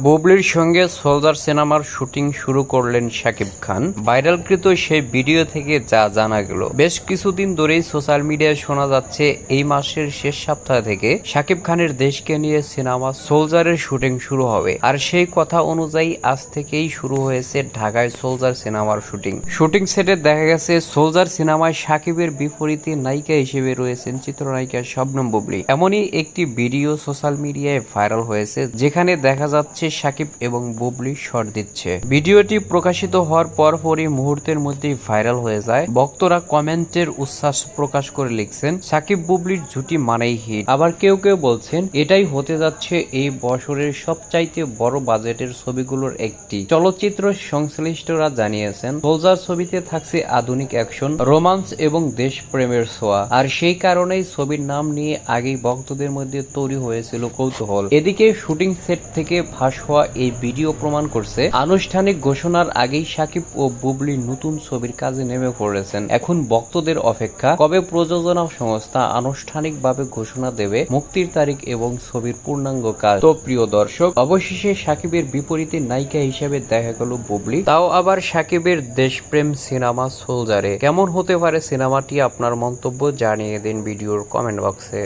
বুবলির সঙ্গে সোলজার সিনেমার শুটিং শুরু করলেন শাকিব খান। ভাইরালকৃত সেই ভিডিও থেকে যা জানা গেল, বেশ কিছুদিন ধরেই সোশ্যাল মিডিয়ায় শোনা যাচ্ছে, এই মাসের শেষ সপ্তাহ থেকে শাকিব খানের দেশকে নিয়ে সিনেমা সোলজারের শুটিং শুরু হবে। আর সেই কথা অনুযায়ী আজ থেকেই শুরু হয়েছে ঢাকায় সোলজার সিনেমার শুটিং। শুটিং সেটে দেখা গেছে, সোলজার সিনেমায় শাকিবের বিপরীতে নায়িকা হিসেবে রয়েছেন চিত্রনায়িকা শবনম বুবলি। এমনই একটি ভিডিও সোশ্যাল মিডিয়ায় ভাইরাল হয়েছে, যেখানে দেখা যাচ্ছে সাকিব এবং বুবলি শট দিচ্ছে। ভিডিওটি প্রকাশিত হওয়ার পরপরই মুহূর্তের মধ্যেই ভাইরাল হয়ে যায়। ভক্তরা কমেন্টের উচ্ছ্বাস প্রকাশ করে লিখছেন, সাকিব বুবলির জুটি মানেই হিট আবার কেউ কেউ বলছেন, এটাই হতে যাচ্ছে এই বছরের সবচাইতে বড় বাজেটের ছবিগুলোর একটি। চলচ্চিত্র সংশ্লিষ্টরা জানিয়েছেন সোলজার ছবিতে থাকছে আধুনিক অ্যাকশন, রোমান্স এবং দেশপ্রেমের ছোঁয়া। আর সেই কারণেই ছবির নাম নিয়ে আগেই ভক্তদের মধ্যে তৈরি হয়েছিল কৌতূহল। এদিকে শুটিং সেট থেকে ফাঁস হওয়া এই ভিডিও প্রমাণ করছে, আনুষ্ঠানিক ঘোষণার আগেই সাকিব ও বুবলি নতুন ছবির কাজে নেমে পড়েছেন। এখন ভক্তদের অপেক্ষা, কবে প্রযোজনা সংস্থা আনুষ্ঠানিকভাবে ঘোষণা দেবে মুক্তির তারিখ এবং ছবির পূর্ণাঙ্গ কাজ? তো প্রিয় দর্শক, অবশেষে সাকিবের বিপরীতে নায়িকা হিসেবে দেখা গেল বুবলি। তাও আবার সাকিবের দেশপ্রেম সিনেমা সোলজারে। কেমন হতে পারে সিনেমাটি, আপনার মন্তব্য জানিয়ে দিন ভিডিওর কমেন্ট বক্সে।